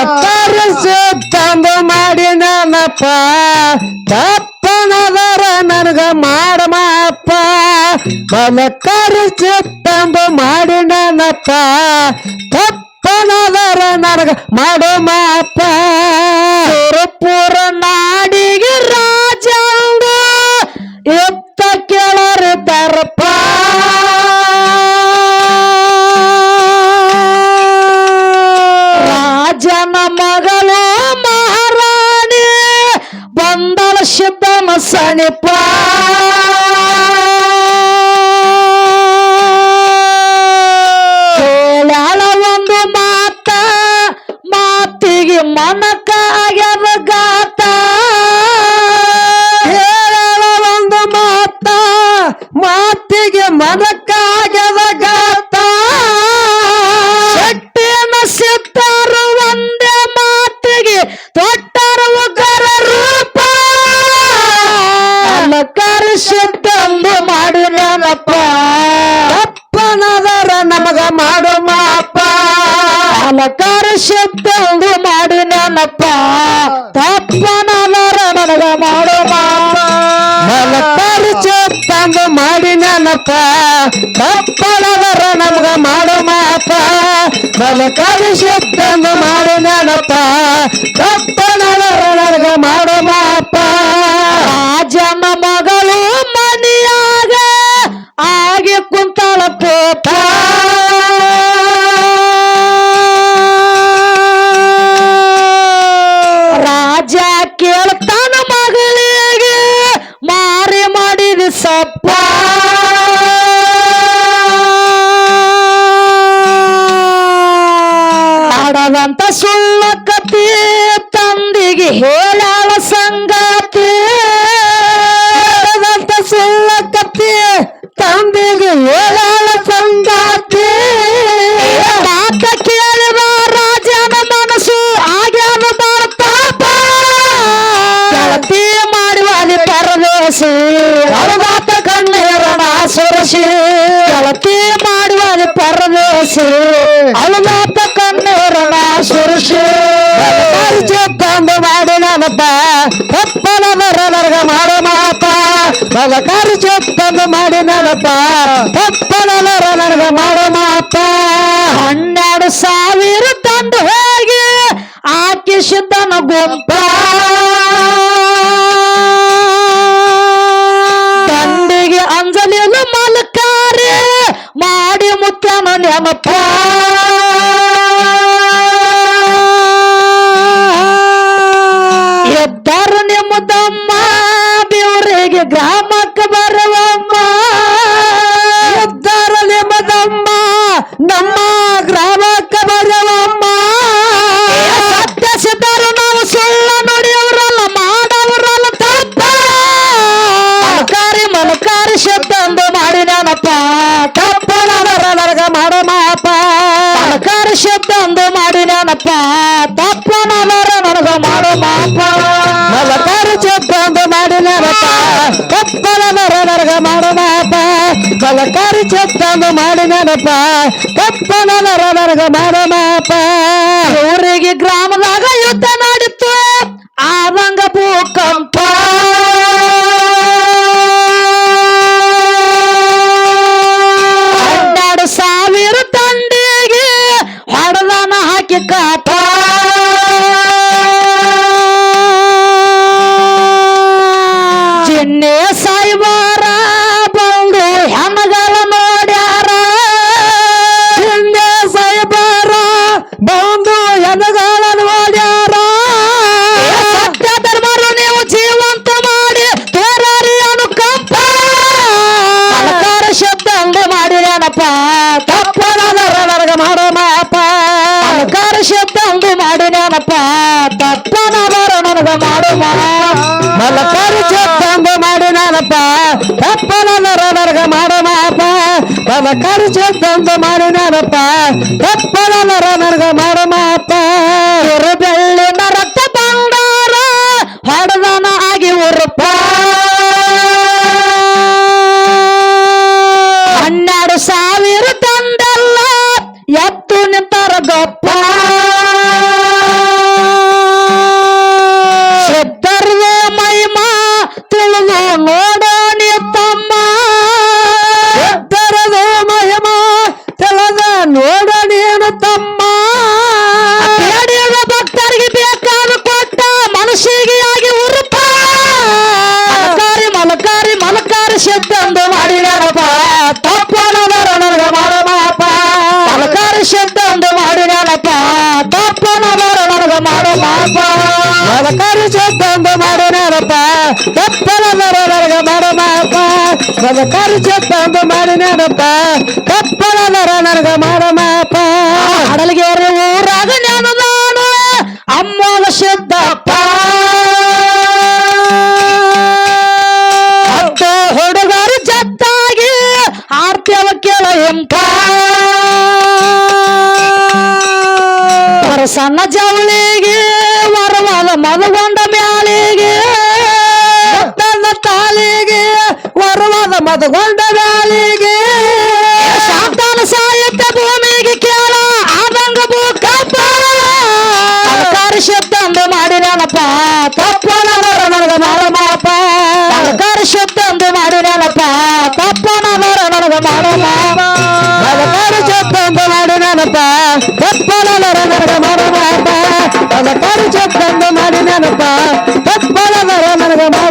ಮಲಕರಿಸಿ ತಂದು ಮಾಡಿ ನನಪ್ಪ ತಪ್ಪನದರ ನನಗ ಮಾಡ ಮಾಪ ಮಲಕರಿಸಿ ತಂದು ಮಾಡಿ ನನಪ್ಪ ತಪ್ಪನದರ ನನಗ ಮಾಡು ಮಾಪ ಸುರಪುರ ನಾಡಿಗೆ ಮನಕಾಗ್ಯದ ಗಾತ ಹೇಳಾಳ ಒಂದು ಮಾತ, ಮಾತಿಗೆ ಮನಕಾಗ್ಯದ ಗಾತ ಶಕ್ತಿಯನ್ನ ಸಿದ್ಧರು ಒಂದೇ ಮಾತಿಗೆ ತೊಟ್ಟರು ಉಗ್ರ ರೂಪ. ಅಲಕರಿಸಿದ್ದಂದು ಮಾಡಿ ನನಪ್ಪ ಅಪ್ಪನದರ ನಮಗ ಮಾಡು ಮಾಪ. ಅಲಕರಿಸಿದ್ದಂದು ಮಾಡಿ ತಪ್ಪ ತಪ್ಪನದರ ನನಗ ಮಾಡು ಮಾಪ ಚಂದ ಮಾಡಿ ನನ್ನಪ್ಪ ತಪ್ಪನದರ ನಮಗ ಮಾಡು ಮಾಪ ಅಲಕರಿಸಿದ್ದಂದು ಮಾಡಿ ನನಪ್ಪ ಸುಳ್ಳ ಕತಿ ತಂದಿಗೆ ಹೇಳಾಳ ಸಂಗಾತಿ. ಸುಳ್ಳ ಕತಿ ತಂದಿಗೆ ಹೇಳಾಳ ಸಂಗಾತಿ. ಮಾತ ಕೇಳಿದ ರಾಜನ ಮನಸ್ಸು ಆಗ್ಯಾದ ಬರ್ತಾಪ ಗೆಳತಿ ಮಾಡುವ ಪರದೇಶಿ. ಅಳದಾತ ಕಣ್ಣೀರನ ಸುರಸಿ ಗೆಳತಿ ಮಾಡುವ ಪರದೇಶಿ. ಅಳದಾತ ಮಗಕಾರಿ ತಂದು ಮಾಡಿ ನನಪ್ಪ ತಪ್ಪನವರ ನರಗ ಮಾಡ ಮಾಪ ಹನ್ನೆರಡು ಸಾವಿರ ತಂದು ಹೋಗಿ ಆಕಿಸಿದ್ದನ ಗುಂಪ. ತಂದಿಗೆ ಅಂಜಲಿನ ಮಲಕಾರಿ, ಮಾಡಿ ಮುತ್ತನ ನೆನಪ. ಎದ್ದರು ನಿಮ್ಮದಮ್ಮ ದೇವರಿಗೆ ಗ್ರಾಮಕ್ಕೆ ಮಲಕಾರಿ ಶಬ್ದಂದು ಮಾಡಿ ನನಪ್ಪ ತಪ್ಪನ ನನರ ನನಗ ಮಾಡೋ ಊರಿಗೆ ಗ್ರಾಮದಾಗ ಯುದ್ಧ ತಪ್ಪನದರ ನನಗ ಮಾಡೋ ಮಲಕಾರಿ ಶಬ್ದ ಅಂದು ಮಾಡಿದಾನಪ್ಪ ತಪ್ಪನದರ ನನಗ ಮಾಡೋ ಮಾಪ ಮಲಕಾರಿ ಶಬ್ದ ಅಂದು ಮಾಡಿದಾನಪ್ಪ ತಪ್ಪನದರ ನನಗ ಮಾಡೋ ಮಾಪ ಇರು ಬೆಳ್ಳಿನ ಮಾಪ ಮದಕಾರಿ ಚೆತ್ತಂದು ಮಾಡಿ ನೆನಪ ಕಪ್ಪಲದರ ನನಗ ಮಾಡ ಮಾಪ ಮದಕಾರಿ ಚೆತ್ತಂದು ಮಾಡಿ ನೆನಪ ಕಪ್ಪಲದರ ನನಗ ಮಾಡು ಮಾಪ ಹಡಲಗೇರಿ ಊರಾಗ ನಾನು ನಾನು ಅಮ್ಮನ ಸಿದ್ದಪ್ಪ ಹತ್ತು ಹುಡುಗರು ಜತ್ತಾಗಿ ಆರ್ತೇವ ಕೇಳ ಎಂಪ ಸಣ್ಣ ಜವಳಿಗೆ ಕರೆದುಕೊಂಡದಾಲಿಗೆ ಸಾತಾನ ಸಾಯುತ್ತ ಭೂಮಿಗೆ ಕೇಳ ಆದಂಗ ಭೂಕಂಪ ಶಬ್ದಂದು ಮಾಡಿರನಪ್ಪ ತಪ್ಪನ ಬರ ನನಗ ಮಾಡ ಮಾಪ ಸರ್ಕಾರ ಶಬ್ದಂದು ಮಾಡಿರನಪ್ಪ ತಪ್ಪನ ಬರ ನನಗ ಮಾಡ ಮಾಪ ಸರ್ಕಾರ ಶಬ್ದಂದು ಮಾಡಿರನಪ್ಪ ತಪ್ಪನ ಬರ ನನಗ ಮಾಡ ಮಾಪ ಸರ್ಕಾರ ಶಬ್ದಂದು ಮಾಡಿರನಪ್ಪ ತಪ್ಪನ ಬರ ನನಗ ಮಾಡ